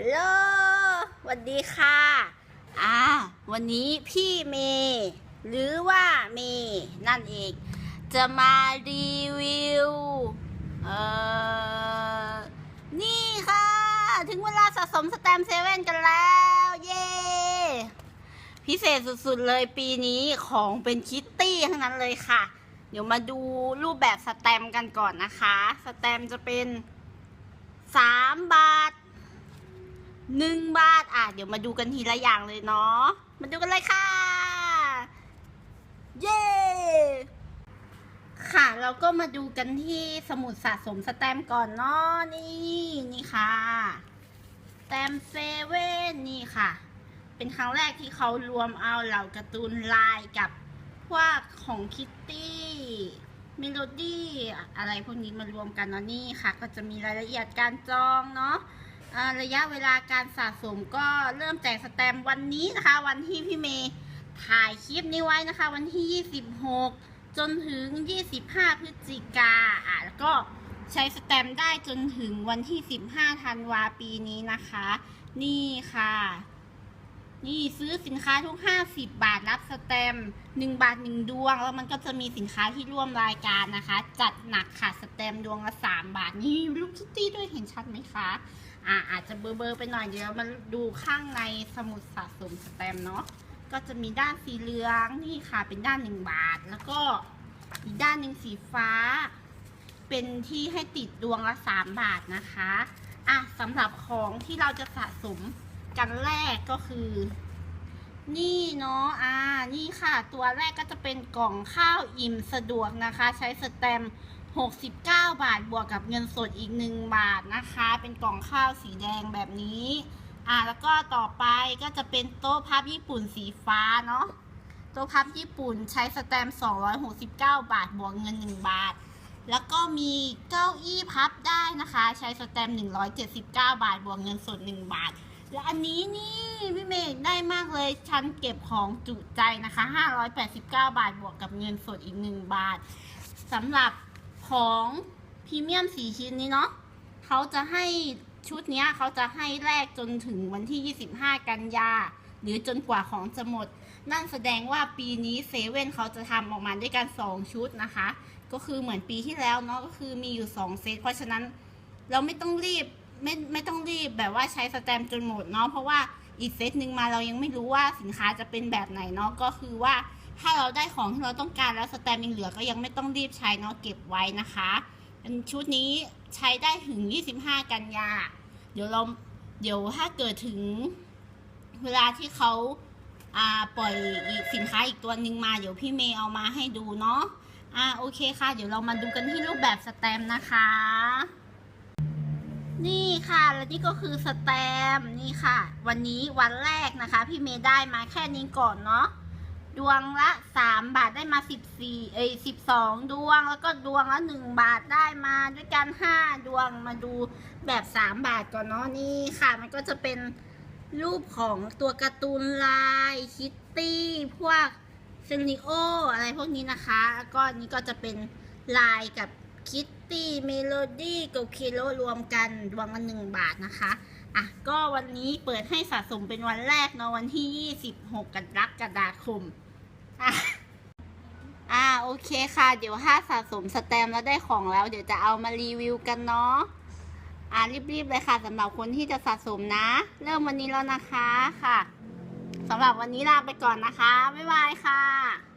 ฮัลโหลสวัสดีค่ะ อ่า วันนี้พี่เมย์หรือว่าเมย์นั่นเอง จะมารีวิว เอ่อ นี่ค่ะ ถึงเวลาสะสมสแตมเซเว่นกันแล้ว เย้พิเศษสุดๆเลยปีนี้ของเป็นคิตตี้ทั้งนั้นเลยค่ะ เดี๋ยวมาดูรูปแบบสแตมกันก่อนนะคะ สแตมจะเป็นสามบาท หนึ่งบาท อะ เดี๋ยวมาดูกันทีละอย่างเลยเนาะ มาดูกันเลยค่ะ เย้ ค่ะ เราก็มาดูกันที่สมุดสะสมสแตมก่อนเนาะ นี่ นี่ค่ะสแตมเซเว่นนี่ค่ะ เป็นครั้งแรกที่เขารวมเอาเหล่าการ์ตูนลายกับพวกของคิตตี้เมโลดี้อะไรพวกนี้มารวมกันเนาะนี่ค่ะ ก็จะมีรายละเอียดการจองเนาะ ระยะเวลาการสะสมก็เริ่มแจกสแตมป์วันนี้นะคะ วันที่พี่เมย์ถ่ายคลิปนี้ไว้นะคะ วันที่ 26 จนถึง 25 พฤศจิกาอะแล้วก็ใช้สแตมป์ได้จนถึงวันที่ 15 ธันวาปีนี้นะคะ นี่ค่ะ นี่ซื้อสินค้าทุก 50 บาทรับสแตมป์1บาท 1 ดวง แล้วมันก็จะมีสินค้าที่ร่วมรายการนะคะ จัดหนักค่ะสแตมป์ดวงละ 3 บาท นี่ลูกคิตตี้ด้วยเห็นชัดไหมคะ อ่าอาจจะเบอร์เบอร์ไปหน่อยเดี๋ยวมาดูข้างในสมุดสะสมสแตมเนาะก็จะมีด้านสีเหลืองนี่ค่ะเป็นด้าน1บาท แล้วก็อีกด้านหนึ่งสีฟ้า เป็นที่ให้ติดดวงละ3บาทนะคะอะสำหรับของที่เราจะสะสมกันแรกก็คือ นี่เนาะอ่านี่ค่ะ ตัวแรกก็จะเป็นกล่องข้าวอิ่มสะดวกนะคะ ใช้สแตมป์ 69 บาท บวกกับเงินสดอีก 1 บาทนะคะ เป็นกล่องข้าวสีแดงแบบนี้ อ่า แล้วก็ต่อไปก็จะเป็นโต๊ะพับญี่ปุ่นสีฟ้าเนาะ โต๊ะพับญี่ปุ่นใช้สแตมป์269 บาท บวกเงิน 1 บาท แล้วก็มีเก้าอี้พับได้นะคะ ใช้สแตมป์179 บาท บวกเงินสด 1 บาท และอันนี้นี่พี่เมย์ได้มากเลยชั้นเก็บของจุใจนะคะ 589 บาท บวกกับเงินสดอีก 1 บาทสำหรับ ของพรีเมียมสี่ชิ้นนี้เนาะเขาจะให้ชุดนี้เขาจะให้แลกจนถึงวันที่ 25 กันยา หรือจนกว่าของจะหมด นั่นแสดงว่าปีนี้เซเว่นเขาจะทำออกมาด้วยกัน 2 ชุดนะคะ ก็คือเหมือนปีที่แล้วเนาะก็คือมีอยู่ 2 เซตเพราะฉะนั้นเราไม่ต้องรีบไม่ไม่ต้องรีบแบบว่าใช้สแตมจนหมดเนาะเพราะว่าอีกเซตหนึ่งมาเรายังไม่รู้ว่าสินค้าจะเป็นแบบไหนเนาะก็คือว่า ถ้าเราได้ของที่เราต้องการแล้วสแตมยังเหลือก็ยังไม่ต้องรีบใช้เนาะเก็บไว้นะคะอันชุดนี้ใช้ได้ถึง 25 กันยา เดี๋ยวเราเดี๋ยวถ้าเกิดถึงเวลาที่เขาปล่อยอีกสินค้าอีกตัวหนึ่งมา เดี๋ยวพี่เมย์เอามาให้ดูเนาะอ่าโอเคค่ะ เดี๋ยวเรามาดูกันที่รูปแบบสแตมนะคะ นี่ค่ะและนี่ก็คือสแตมนี่ค่ะ วันนี้วันแรกนะคะ พี่เมย์ได้มาแค่นี้ก่อนเนาะ ดวงละ3บาทได้มา14เอ้ย12ดวง แล้วก็ดวงละ1บาทได้มาด้วยกัน5ดวงมาดูแบบ3บาทก่อนเนาะนี่ค่ะ มันก็จะเป็นรูปของตัวการ์ตูนลายคิตตี้พวกเซนิโออะไรพวกนี้นะคะ แล้วก็อันนี้ก็จะเป็นลายกับคิตตี้เมโลดี้กับเคโลรวมกันดวงละหนึ่งบาทนะคะอะก็วันนี้เปิดให้สะสมเป็นวันแรกเนาะวันที่ 26กรกฎาคม อะอ่าโอเคค่ะ เดี๋ยวถ้าสะสมสแตมแล้วได้ของแล้ว เดี๋ยวจะเอามารีวิวกันเนาะอ่ารีบๆเลยค่ะสำหรับคนที่จะสะสมนะ เริ่มวันนี้แล้วนะคะค่ะสำหรับวันนี้ลาไปก่อนนะคะ บ๊ายบายค่ะ